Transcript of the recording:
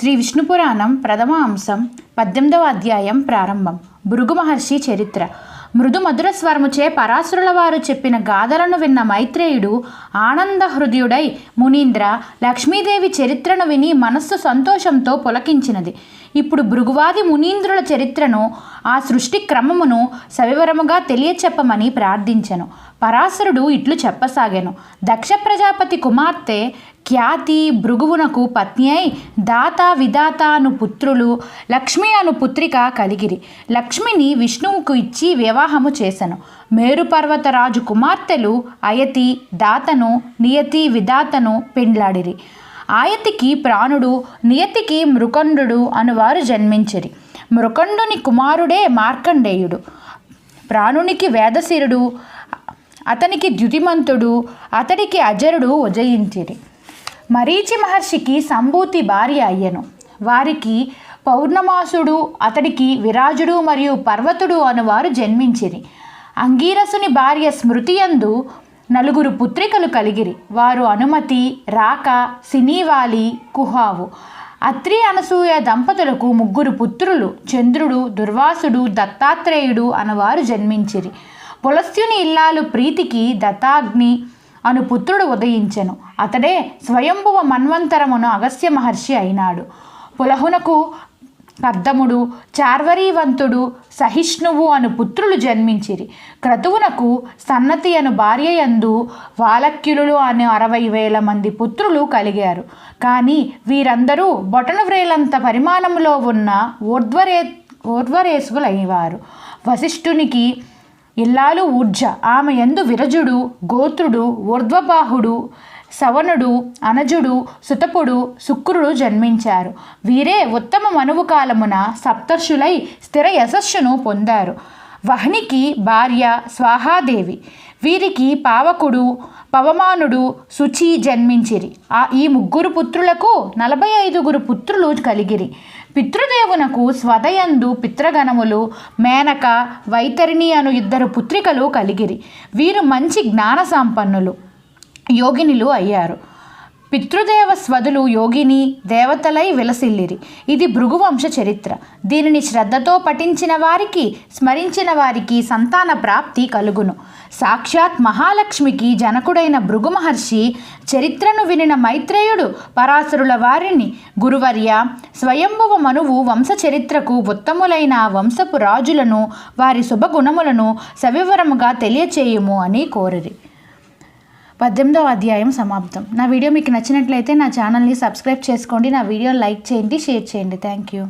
శ్రీ విష్ణు పురాణం ప్రథమ అంశం పద్దెనిమిదవ అధ్యాయం ప్రారంభం. భృగు మహర్షి చరిత్ర. మృదు మధుర స్వరముచే పరాశురుల వారు చెప్పిన గాథలను విన్న మైత్రేయుడు ఆనంద హృదయుడై మునీంద్ర లక్ష్మీదేవి చరిత్రను విని మనస్సు సంతోషంతో పులకించినది. ఇప్పుడు భృగువాది మునీంద్రుల చరిత్రను ఆ సృష్టి క్రమమును సవివరముగా తెలియచెప్పమని ప్రార్థించెను. పరాశరుడు ఇట్లు చెప్పసాగాను. దక్ష ప్రజాపతి కుమార్తె ఖ్యాతి భృగువునకు పత్ని అయి దాత విధాత అను పుత్రులు లక్ష్మి అను పుత్రిక కలిగిరి. లక్ష్మిని విష్ణువుకు ఇచ్చి వివాహము చేశాను మేరుపర్వతరాజు కుమార్తెలు అయతి దాతను నియతి విధాతను పెండ్లాడిరి. ఆయతికి ప్రాణుడు నియతికి మృకండు అనువారు జన్మించిరి. మృకండుని కుమారుడే మార్కండేయుడు. ప్రాణునికి వేదశిరుడు అతనికి ద్యుతిమంతుడు అతడికి అజరుడు ఉజయించిరి. మరీచి మహర్షికి సంభూతి భార్య అయ్యను. వారికి పౌర్ణమాసుడు అతడికి విరాజుడు మరియు పర్వతుడు అనువారు జన్మించిరి. అంగీరసుని భార్య స్మృతియందు నలుగురు పుత్రికలు కలిగిరి. వారు అనుమతి రాక సినీవాలి కుహావు. అత్రి అనసూయ దంపతులకు ముగ్గురు పుత్రులు చంద్రుడు దుర్వాసుడు దత్తాత్రేయుడు అనవారు జన్మించిరి. పులస్త్యుని ఇల్లాలు ప్రీతికి దత్తాగ్ని అను పుత్రుడు ఉదయించెను. అతడే స్వయంభువ మన్వంతరమును అగస్త్య మహర్షి అయినాడు. పులహునకు కర్దముడు చార్వరీవంతుడు సహిష్ణువు అను పుత్రులు జన్మించిరి. క్రతువునకు సన్నతి అను భార్యయందు వాలక్యులు అనే అరవై వేల మంది పుత్రులు కలిగారు. కానీ వీరందరూ బొటనవ్రేలంత పరిమాణంలో ఉన్న ఊర్ధ్వరే ఊర్ధ్వరేసుకులైనవారు వశిష్ఠునికి ఇల్లాలు ఊర్జ. ఆమె ఎందు విరజుడు గోత్రుడు ఊర్ధ్వబాహుడు సవనుడు అనజుడు సుతపుడు శుక్రుడు జన్మించారు. వీరే ఉత్తమ మనువు కాలమున సప్తర్షులై స్థిర యశస్సును పొందారు. వహ్నికి భార్య స్వాహాదేవి. వీరికి పావకుడు పవమానుడు శుచి జన్మించిరి. ఆ ఈ ముగ్గురు పుత్రులకు నలభై ఐదుగురు పుత్రులు కలిగిరి. పితృదేవునకు స్వదయందు పిత్రగణములు మేనక వైతరిణి అను ఇద్దరు పుత్రికలు కలిగిరి. వీరు మంచి జ్ఞాన సంపన్నులు యోగినులు అయ్యారు. పితృదేవ స్వదులు యోగిని దేవతలై విలసిల్లిరి. ఇది భృగువంశ చరిత్ర. దీనిని శ్రద్ధతో పఠించిన వారికి స్మరించిన వారికి సంతాన ప్రాప్తి కలుగును. సాక్షాత్ మహాలక్ష్మికి జనకుడైన భృగు మహర్షి చరిత్రను వినిన మైత్రేయుడు పరాశరుల వారిని గురువర్య స్వయంభవ మనువు వంశ చరిత్రకు ఉత్తములైన వంశపు రాజులను వారి శుభగుణములను సవివరముగా తెలియచేయుము అని కోరిరి. పద్దెనిమిదవ అధ్యాయం సమాప్తం. నా వీడియో మీకు నచ్చినట్లయితే నా ఛానల్ని సబ్స్క్రైబ్ చేసుకోండి. నా వీడియో లైక్ చేయండి షేర్ చేయండి. Thank you.